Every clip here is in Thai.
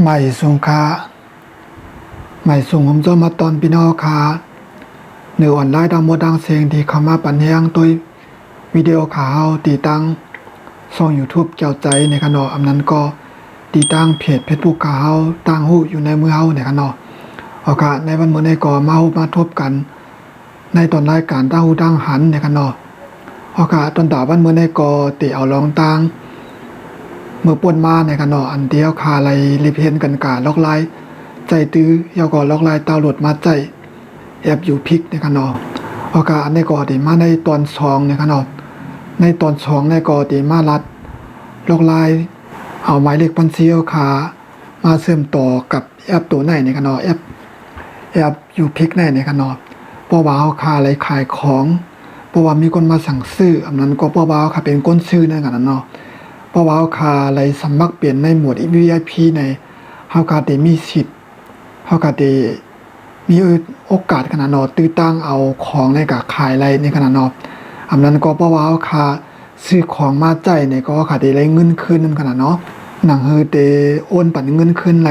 ใหม่สุงคาใหม่สุงผมจะมาตอนพี่น้องคาเนื้อออนไลน์ดังมดดังเสียงที่เข้ามาปันแหงตัววิดีโอข่าวตีตั้งช่อง YouTube เจ้าใจในขณะอำนั้นก็ตีตั้งเพจเพจผู้ข่าวตั้งหูอยู่ในมือเฮาในขณะโอกาสในวันมื้อในก็มาฮู้มาทบกัน ในตอนรายการตั้งหูตั้งหันในขณะโอกาสตอนตาวันมื้อในก็ติเอาลองตั้ง มื่อป่วนมาในกันเนาะอันเดียวคาไหลรีเพนกันกาล็อกไลใจตื้อยาวก็ล็อกไลตาวโหลดมาใจแอบอยู่พิกในกันเนาะโอกาสในกอติมาในตอนสองในกันเนาะในตอนสองในกอติมารัดล็อกไลเอาหมายเลขบัญชีเอาขามาเชื่อมต่อกับแอปตัวไหนในกันเนาะแอปแอปอยู่พิกในในกันเนาะเพราะว่าเอาคาไหลขายของเพราะว่ามีคนมาสั่งซื้ออันนั้นก็เพราะว่าเขาเป็นก้นซื้อในกันเนาะ เพราะว่าเฮาคาไหลสมัครเปลี่ยนในหมวด VIP ในเฮาคาได้มีสิทธิ์เฮาคาได้มีโอกาสขนาดนาะตื้อตั้งเอาของในกะขายไรในขนาดนาะอำนั้นก็เพราะว่าเฮาคาซื้อของมาใจในก็เฮาคาได้ไรเงินคืนนั่นขนาดเนาะหนังเฮอเดโอนปันเงินคืนไร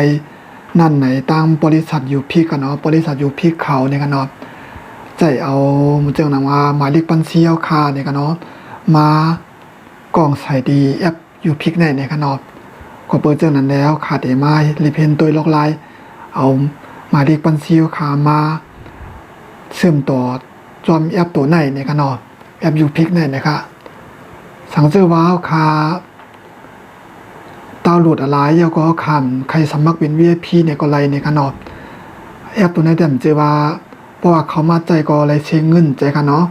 นั่นไหนตั้งบริษัทอยู่พี่กันเนาะบริษัทอยู่พี่เขาในกันเนาะใจเอามันเจังนำว่าหมายเลขบัญชีเฮาคาในกันเนาะมากล่องใส่ดีแอป อยู่พิกในในขนอบก็เปิดเจ้านั้นแล้วขาดเอมารีเพนตัวลอกลน์เอามายเลขบัญชีขามาเชื่อมต่อจอมแอปตัวไหนในขนอบแอปอยู่พิกในนะคะสังเจอว้าวคาดาวน์โหลดอะไรเยาก็คำใครสมัครเป็น VIP ในก็ไลในขนอบแอปตัวไหนแต่เจอว่าเพราะว่าเขามาใจก็เลยเชงเงินใจค่ะเนาะ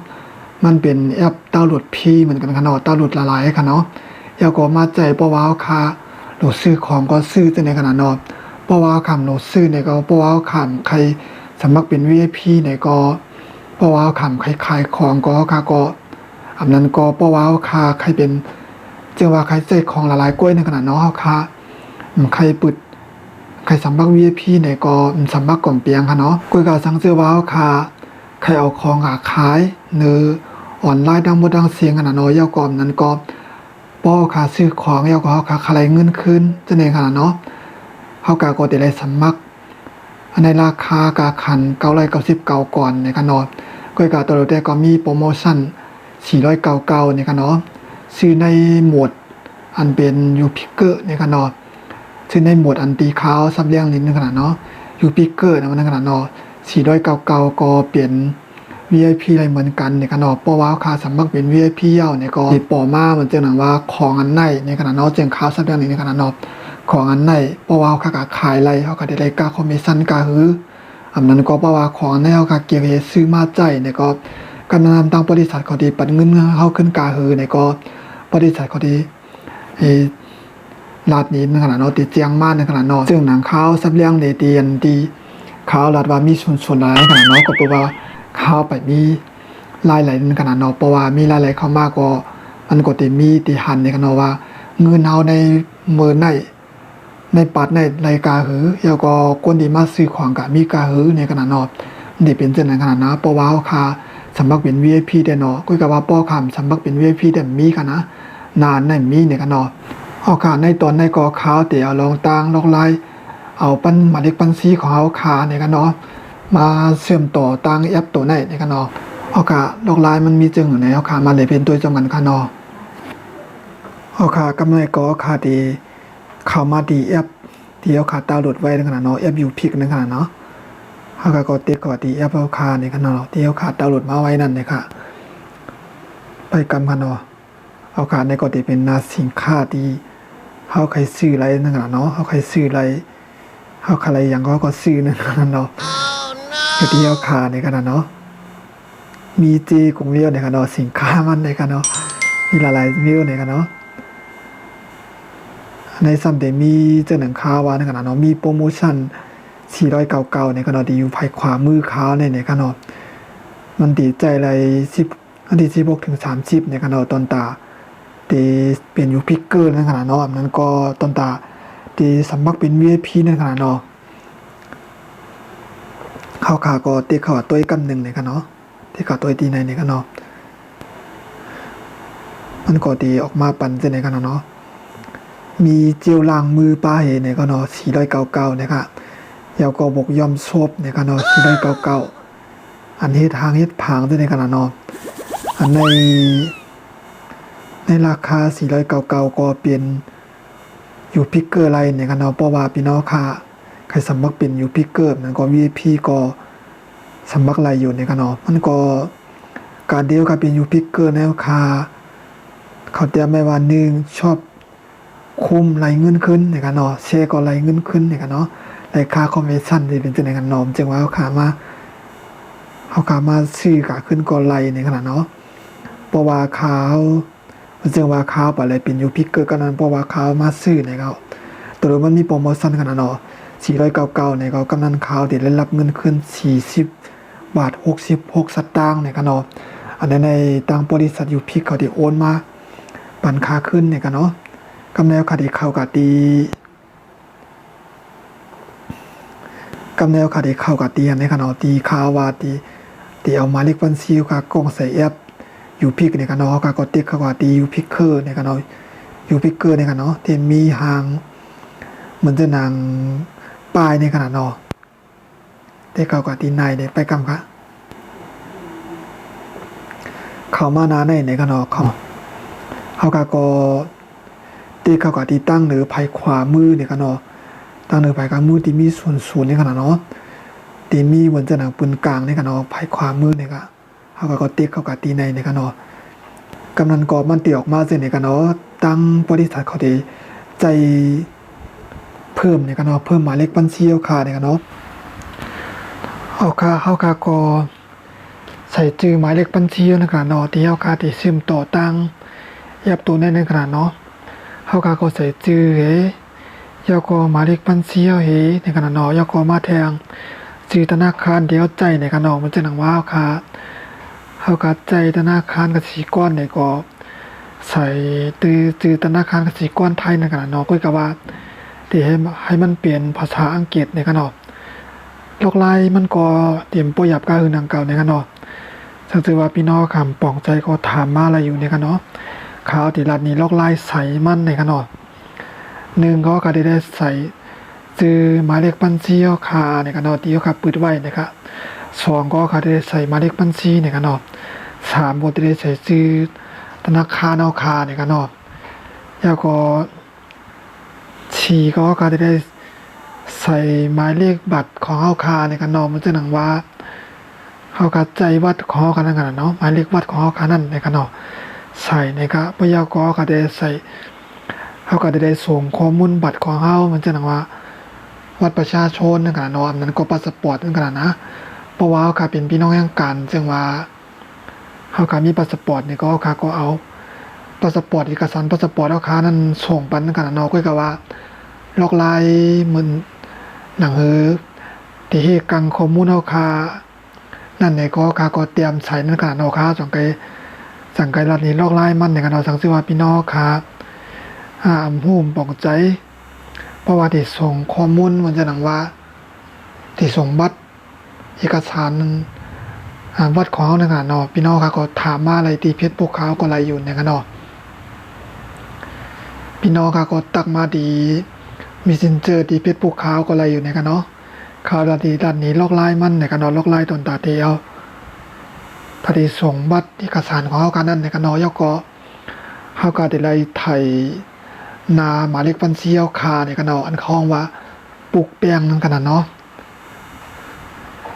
มันเป็นแอปดาวน์โหลดพีเหมือนกันค่ะเนาะดาวน์โหลดละลายค่ะเนาะ อยาก็มาใจเพราะว่าค่ะโหลดซื้อของก็ซื้อจะในขนาดเนาะเพราะว่าคำโหลดซื้อในก็เพราะว่าคำใครสมัครเป็น VIP ในก็เพราะว่าคำใครขายของก็ค่ะก็อันนั้นก็เพราะว่าค่ะใครเป็นจึงว่าใครใส่ของละลายกล้วยในขนาดเนค่ะใครปึดใครสมัคร VIP ในก็อืมสมัครก่อนเปียงค่ะเนาะกล้วยก็สังเจอว่าค่ะใครเอาของหาขายเนื้อออนไลน์ดังบดังเสียงขนาดน้อยเยาวกอมนั้นก็ ป้อค่าซื้อของเยาวก็เฮาค่าคลายเงินคืนจะในขนาดเนาะเฮากาก็ได้สมัครอันในราคากาคัน999ก่อนในขนาดก็กาตัวแต่ก็มีโปรโมชั่น499ในขนาดซื้อในหมวดอันเป็นยูพิกเกอร์ในขนาดซื้อในหมวดอันตีขาวซับเลี้ยงลิ้นในขนาดเนาะยูพิกเกอร์ในขนาดเนาะ499ก็เปลี่ยน VIP อะไรเหมือนกันในขณะเพราะว่าค่าสมัครเป็น VIP เย่าเนี่ยก็ติดปอมาเหมันจะหนังว่าของอันไหนในขณะเนาะเจียงค้าวสักอย่างนึงในขณะเนาะของอันไหนเพราะว่าคาก็ขายไรเขาก็ได้ได้ค่าคอมมิชชั่นกาฮืออันนั้นก็เพราะว่าของอันไหนเขาก็เก็บไว้ซื้อมาใจ่ายเนี่ยก็การนำทางบริษัทเขาดีปันเงินเข้าขึ้นกาฮือเนี่ยก็บริษัทเขาดีเออลาดนี้ในขณะเนาะติดเจียงมากในขณะเนาะซึ่งหนังข้าวซับเลี้ยงในเตียนที่ข้าวลาดว่ามีส่วนส่วนหลายขนาดเนาะก็เพราว่า ข้าไปมีลายไหลในขนาดเนาะเพราะว่ามีลายไหลเข้ามากก็มันก็ติมีติหันในขณะว่า เงินเฮาในมือในในปัดในรายการหือแล้วก็คนที่มาซื้อของก็มีกาหือในขณะเนาะนี่เป็นเช่นนั้นขนาดนะเพราะว่าค่าสมัครเป็น VIP ได้เนาะก็ก็ว่าป้อคำสมัครเป็น VIP ได้มีกันนะนานในมีในขนาดเอาขาในตอนในกอขาวเตียวลองตางลอกไลายเอาปั้นหมายเลขปันซีของเอาขาในกันเนาะ มาเชื่อมต่อตังแอปตัวไหนในกันเนาะเอาขาลอกไลายมันมีจึงอยู่ในเอาขามาเลยเป็นตัวจำกันค่ะเนาะเอาขากำไรกอขาดีเข้ามาดีแอปที่เอาขาดาวน์โหลดไว้ในขณะเนาะแอปอยู่พิกในขณะเนาะเอาขาก็ติดก่อดีแอปเอาขาในขณะเนาะที่เอาขาดาวน์โหลดมาไว้นั่นเลยค่ะไปกำค่ะเนาะเอาขาในก็จะเป็นนาสินค้าที่เฮาใครซื้ออะไรนั่นน่ะเนาะเฮาใครซื้ออะไรเฮาอะไรอย่างก็ก็ซื้อนั่นน่ะเนาะ อยู่ที่เอาขาในกันเนาะมีจีกงเรียวในกันเนาะสินค้ามันในกันเนาะมีหลายๆวิวในกันเนาะในซัมเดมีเจ้าหนังค้าว่าในกันเนาะมีโปรโมชั่น499ในกันเนาะที่อยู่ภายขวามือค้าในในกันเนาะมันดีใจอะไร10อันที่16ถึง30ในกันเนาะตอนตาตีเปลี่ยนยูพิกเกอร์ในขณะเนาะอันนั้นก็ต้นตาตีสมัครเป็น VIP ในขณะเนาะ เข้าขาก็ตีเข้าตัวอีกกำหนึ่งในกันเนาะตีเข้าตัวตีในในกันเนาะมันก็ตีออกมาปั่นจะในกันเนาะมีเจลล้างมือป้าเห็นเนี่ยก็เนาะ499นะครับยาวก็บกยอมซบเนี่ยก็เนาะ499อันเฮ็ดทางเฮ็ดผางด้วยในขนาดเนาะอันในในราคา 499 ก็เป็นอยู่พิกเกอร์ไลน์เนี่ยกันเนาะเพราะว่าพี่น้องค่ะ ใครสมัครเป็นอยู่พิกเกอร์นั้นก็ VIP ก็สมัครไลน์อยู่เนี่ยกันเนาะมันก็การเดียวกับเป็นอยู่พิกเกอร์แนวคาเขาเตรียมไว้ว่าหนึ่งชอบคุมไหลเงินขึ้นเนี่ยกันเนาะแชก็ไหลเงินขึ้นเนี่ยกันเนาะรายค่าคอมมิชชั่นที่เป็นจังได๋กันเนาะจึงว่าเขาขามาเขาขามาซื้อกะขึ้นก็ไหลเนี่ยขนาดเนาะเพราะว่าเขาซึ่งว่าขาวปอะไรเป็นยูพิกเกอร์กันนั้นเพราะว่าขาวมาซื้อเนี่ยเขาตัวมันมีโปรโมชั่นขนาดเนาะ 499เนี่ยเขากำนันข้าวที่ได้รับเงินขึ้น40 บาท 66 สตางค์เนี่ยกันเนาะอันนั้ในต่างบริษัทอยู่พิกเขาที่โอนมาปันค่าขึ้นเนี่ยกันเนาะกำแนวคดีเข้ากับดีกำแนวคดีเข้ากับตีเนี่ยกันเนาะตีข้าววาตีตีเอามาเลขบัญชีกับกล้องใส่แอปอยู่พิกเนี่ยกันเนาะก็กดติ๊กเข้ากับตียูพิกเกอร์เนี่ยกันเนาะยูพิกเกอร์เนี่ยกันเนาะที่มีหาง เหมือนจะนาง ปลายในขนาดนาะเด็กเข้ากับตีนายเนี่ยไปกำค่ะเขามานาในในกันเนาะเขาเขาก็ก็ตีเข้ากับตีตั้งหรือภายขวามือเนี่ยกันเนาะตั้งหรือภายกลางมือที่มีส่วนศูนย์ในขนาดนาะที่มีเหมือนจะนางปืนกลางในกันเนาะภายขวามือเนี่ยก็เขาก็ติ๊กเขาก็ตีในในกันเนาะกำนันกอบมันตีออกมาเส้นในกันเนาะตั้งบริษัทเขาดีใจ เพิ่มในกันเนาะเพิ่มหมายเลขบัญชีเอาค่าในกันเนาะเอาค่าเฮาค่าก็ใส่จื่อหมายเลขบัญชีในกันเนาะที่เฮาค่าที่ซึมต่อตั้งยับตัวในในขนาดเนาะเฮาค่าก็ใส่จื่อเฮยาก็หมายเลขบัญชีเอาเฮในขนาดเนาะยาก็มาแทงจื่อธนาคารเดียวใจในกันเนาะมันจะหนังว่าเอาค่าเฮากัดใจธนาคารกับสิกรเนี่ยก็ใส่ตือจือธนาคารกับสิกรไทยในขณะเนาะก็กะว่า ที่ให้ให้มันเปลี่ยนภาษาอังกฤษในขณะเนาะลอกลายมันก็เตรียมปรยับกาอื่นดังเก่าในขณะเนาะสังสือว่าพี่น้องคำปองใจก็ถามมาอะไรอยู่ในขณะเนาะข่าวที่รัฐนี้ลอกลายใส่มันในขณะเนาะหนึ่งก็ก็ได้ได้ใส่ซื้อหมายเลขบัญชีเอาคาในขณะเนาะที่เขาปืดไว้นะครับสองก็เขาได้ใส่หมายเลขบัญชีเนี่ยกันเนาะสามก็ได้ใส่ชื่อธนาคารเอาคาเนี่ยกันเนาะแล้วก็ สี่ก็เขาได้ใส่หมายเลขบัตรของเอาคาเนี่ยกันเนาะมันจะหนังว่าเขากัดใจวัดของเขากันนั่นกันเนาะหมายเลขวัดของเขาคานั่นเนี่ยกันเนาะใส่ในะครับพยากรเขาได้ใส่เขาก็ได้ส่งข้อมูลบัตรของเขามันจะหนังว่าวัดประชาชนนั่นกันเนอันนั้นก็พาสปอร์ตนั่นกันนะเพราะว่าเขาก็เป็นพี่น้องแห่งกันซึ่งว่าเขาก็มีพาสปอร์ตนี่ก็เขาก็เอาพาสปอร์ตเอกสารพาสปอร์ตเอาคานั้นส่งปันนั่นกันเนาะก็คือว่า ลอกลายเหมือนหนังเฮอที่เฮกังข้อมูลเอาคานั่นเนี่ยก็เขาก็เตรียมใส่นั่นกันเนาคาสังไกสังไกรัฐนี้ลอกลายมันเนี่ยกันเนาะสังสิว่าพี่น้องคาอ่าหูมปองใจ เพราะว่าที่ส่งข้อมูลมันจะหนังว่า ที่ส่งบัตรเอกสารนั้นอ่าวัดของเขาในขณะเนาะพี่น้องค่ะก็ถามมาอะไรตีเพชรพวกเขาก็อะไรอยู่ในกันเนาะพี่น้องค่ะก็ตักมาดี มีสินเจอดีเพชรพวกเขาก็อะไรอยู่ในกันเนาะข่าวดาดีด้านนี้ลอกไล่มันในกันเนาะลอกไล่ตนตาเดียวถ้าได้ส่งบัตรเอกสารของเขากันนั่นในกันเนาะยกก็เขาก็ได้ไลไทยนาหมาเลขบัญชีเอาคาในกันเนาะอันคล้องว่าปลูกแป้งนั่นกันเนาะ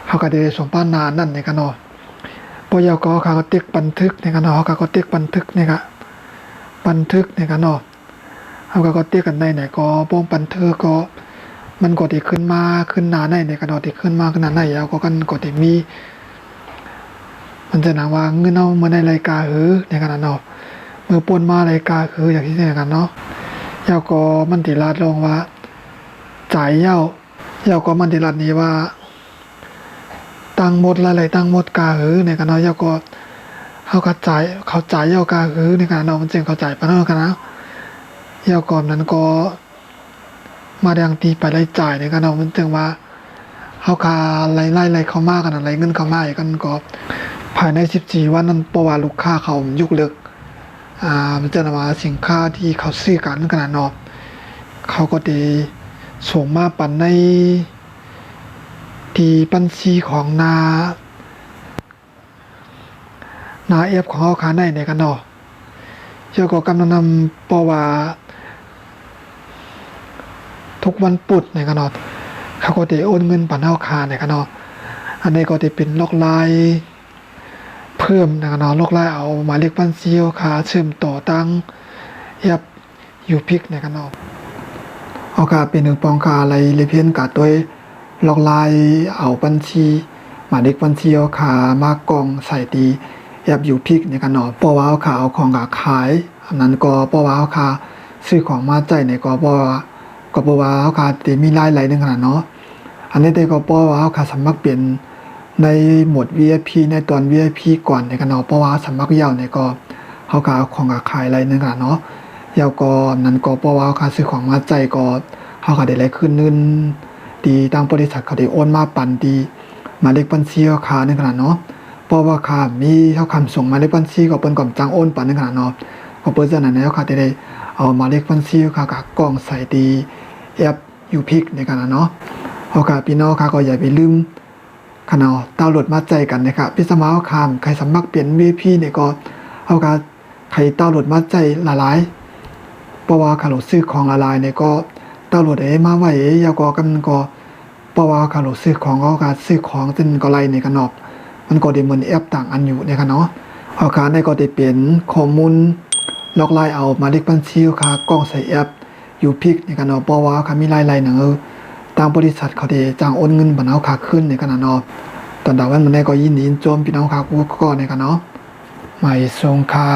เขาก็ได้ส่งป้านนานนั่นในกันเนาะปยกเขาก็ติ๊กบันทึกในกันเนาะเขาก็ติ๊กบันทึกในกะบันทึกในกันเนาะ เขาก็เติ๊กกันในไหนก็ป้องบันทึกก็มันก็ที่ขึ้นมาขึ้นหนาในในกันเนาะที่ขึ้นมาขึ้นหนาในแล้วก็กันก็ที่มี มันจะหนาว่าเงินเอาเมื่อในรายการหือในกันเนาะเมื่อปนมารายการคืออย่างที่ในกันเนาะแล้วก็มันติลาดลงว่าจ่ายเย้าแล้วก็มันติลาดนี้ว่าตั้งหมดละไรตั้งหมดกาหือในกันเนาะยาก็เขาก็จ่ายเขาจ่ายยากาหือในกันเนาะมันจึงเขาจ่ายไปนนั้นกันนะ ยาก่อนนั้นก็มาดังตีไปไล่จ่ายในกันเนามันจึงว่าเขาคาไล่ไล่ไล่เขามากกันอะไรเงินเขามากกันก็ภายใน14วันนั้นประวัติลูกค้าเขายุกเลิกอ่ามันจะมาสินค้าที่เขาซื้อกันขนาดนาะเขาก็ได้ส่งมาปั่นในที่บัญชีของนานาเอฟของเขาขาในในกันเนาะเจ้าก็กำลังนำเพราะว่า ทุกวันปุดในกันเนาะเขาก็ได้โอนเงินปันเฮาคาในกันเนาะอันนี้ก็ได้เป็นลอกลายเพิ่มในะครับเนาะลอกลายเอาหมายเลขบัญชีเอาขาเชื่อมต่อตั้งแอปอยู่พิกในะครับเนาะเอาขาเป็นหนึ่งปองขาอะไรเลเพียนกาด้วยลอกลายเอาบัญชีหมายเลขบัญชีเอาขามากองใส่ดีแอปอยู่พิกในะครับเนาะเพราะว่าเอาขาเอาของกาขาย อันนั้นก็เพราะว่าเอาขาซื้อของมาใจในก็เพราว่า ก็เพราะว่าเอาขาตีมีรายไหลหนึ่งขนาดเนาะอันนี้ได้ก็เพราะว่าเอาขาสามารถเปลี่ยนในโหมด VIP ในตอน VIP ก่อนในกันเนาะเพราะว่าสมัครยาวเนี่ยก็เขาก็เอาของกับขายอะไรนึงกันเนาะยาวก็นั้นก็เพราะว่าเขาซื้อของมาใจก็เขาก็ได้ไรขึ้นนึนดีทางบริษัทเขาได้โอนมาปันดีมาเลขบัญชีเขาขานึงขนาดเนาะเพราะว่าค่ามีเขาคำส่งมาเลขบัญชีก็เปิ้นก่อมจังโอนปันนึงขนาดเนาะก็เปิ้นจะนั้นแล้วเขาได้เอามาเลขบัญชีเขากับกล่องใส่ดี แอปยูพิกในกันเนาะเขาก็พี่น้องเขาก็อย่าไปลืมขนาดาวน์โหลดมาใจกันนะครับพี่สมาเอาคามใครสมัครเปลี่ยน VIP เนี่ยก็เอาการใครดาวน์โหลดมาใจละลายเพราะว่าขาโหลดซื้อของละลายเนี่ยก็ดาวน์โหลดเอมาไว้เอยาวก็กันก็เพราะว่าขาโหลดซื้อของก็การซื้อของจนก็ไล่ในกันนอกมันก็ได้เหมือนแอปต่างอันอยู่เนี่ยค่ะเนาะเอาการในก็ได้เปลี่ยนข้อมูลล็อกไลน์เอามาเลขบัญชีค่ะกล้องใส่แอป อยู่พิกในการเนาะเพราะว่าเขามีรายๆหนังเออตามบริษัทเขาเดจ้างโอนเงินบันเอาขาขึ้นในขณะเนาะตอนดาวันมันได้ก็ยินดียินโจมพี่น้องขากูก็ในการเนาะไม่ทรงค่า